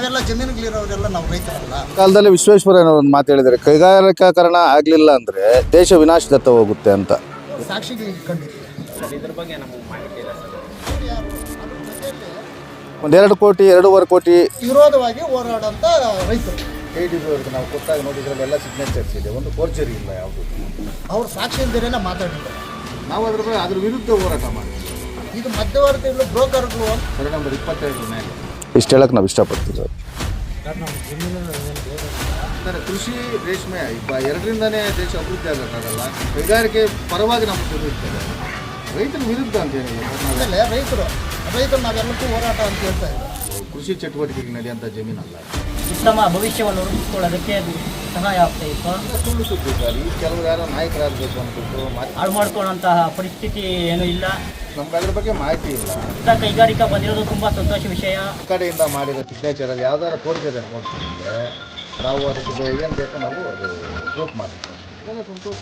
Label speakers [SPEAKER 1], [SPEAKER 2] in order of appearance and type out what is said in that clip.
[SPEAKER 1] ನಾವೆಲ್ಲ ಜಮೀನುಗಳಿರೋರೆಲ್ಲ ನಾವು ರೈತರಲ್ಲ.
[SPEAKER 2] ಕಾಲದಲ್ಲಿ ವಿಶ್ವೇಶ್ವರಯ್ಯನವರು ಒಂದು ಮಾತು ಹೇಳಿದ್ದಾರೆ ಕೈಗಾರಿಕಾಕರಣ ಆಗಲಿಲ್ಲ ಅಂದರೆ ದೇಶ ವಿನಾಶದತ್ತ ಹೋಗುತ್ತೆ ಅಂತ.
[SPEAKER 1] ಸಾಕ್ಷಿಗಳಿಗೆ ಕಂಡಿದ್ದೀವಿ
[SPEAKER 2] ಒಂದೆರಡು ಕೋಟಿ ಎರಡೂವರೆ ಕೋಟಿ.
[SPEAKER 1] ವಿರೋಧವಾಗಿ ಹೋರಾಡಂತ ರೈತರು.
[SPEAKER 2] ಕೆ ಡಿ ನಾವು ಕೊಟ್ಟಾಗ ನೋಡಿದ್ರಲ್ಲಿ ಎಲ್ಲ ಸಿಗ್ನೇಚರ್ಸ್ ಇದೆ ಒಂದು ಫೋರ್ಜರಿ ಇಲ್ಲ ಯಾವುದು.
[SPEAKER 1] ಅವ್ರು ಸಾಕ್ಷಿ ಇಲ್ದಿರೇನೆ ಮಾತಾಡಿದ್ದಾರೆ
[SPEAKER 2] ನಾವು ಅದ್ರ ಬಗ್ಗೆ ಅದ್ರ ವಿರುದ್ಧ ಹೋರಾಟ ಮಾಡ್ತೀವಿ.
[SPEAKER 1] ಇದು ಮಧ್ಯವರ್ತಿಗಳು ಬ್ರೋಕರ್ಗಳು
[SPEAKER 2] ಸರಿ ನಂಬರ್ ಇಪ್ಪತ್ತೆರಡು ಮೇಲೆ. ಇಷ್ಟು ಹೇಳಕ್ಕೆ ನಾವು ಇಷ್ಟಪಡ್ತೀವಿ ಸರ್. ಅಂದರೆ ಕೃಷಿ ರೇಷ್ಮೆ ಎರಡರಿಂದನೇ ದೇಶ ಅಭಿವೃದ್ಧಿ ಆಗೋಕ್ಕಾಗಲ್ಲ ಕೈಗಾರಿಕೆ ಪರವಾಗಿ ನಮ್ಮ ರೈತರ ವಿರುದ್ಧ ಅಂತ
[SPEAKER 1] ಆಮೇಲೆ ರೈತರು ರೈತರು ನಾವೆಲ್ಲಕ್ಕೂ ಹೋರಾಟ ಅಂತ ಹೇಳ್ತಾ ಇದ್ದಾರೆ.
[SPEAKER 2] ಕೃಷಿ ಚಟುವಟಿಕೆಗೆ ನಡೆಯುವಂಥ ಜಮೀನಲ್ಲ.
[SPEAKER 3] ಉತ್ತಮ ಭವಿಷ್ಯವನ್ನು ರೂಪಿಸಿಕೊಳ್ಳೋದಕ್ಕೆ ಅದು ಸಹಾಯ ಆಗ್ತಾ ಇತ್ತು.
[SPEAKER 2] ಸುಳ್ಳು ಸುದ್ದಿ ಸರ್ ಈ ಕೆಲವರು ಯಾರೋ ನಾಯಕರಾಗಬೇಕು ಅಂದ್ಬಿಟ್ಟು ಮಾತು
[SPEAKER 3] ಹಾಳು ಮಾಡ್ಕೊಳ್ಳೋಂತಹ ಪರಿಸ್ಥಿತಿ ಏನೂ ಇಲ್ಲ.
[SPEAKER 2] ನಮ್ಗೆ ಅದ್ರ ಬಗ್ಗೆ ಮಾಹಿತಿ ಇಲ್ಲ.
[SPEAKER 3] ಇಂಥ ಕೈಗಾರಿಕಾ ಬಂದಿರೋದು ತುಂಬ ಸಂತೋಷ ವಿಷಯ.
[SPEAKER 2] ಕಡೆಯಿಂದ ಮಾಡಿರೋ ಸಿಗ್ನೇಚರ್ ಅಲ್ಲಿ ಯಾವ್ದಾರು ಕೋರಿಕೆ ನೋಡ್ತಿದ್ರೆ ನಾವು ಅದಕ್ಕೆ ಏನು ಬೇಕೋ ನಾವು ಅದು ಪ್ರೂಫ್ ಮಾಡ್ತೀವಿ. ಇದೆಲ್ಲ ಸಂತೋಷ.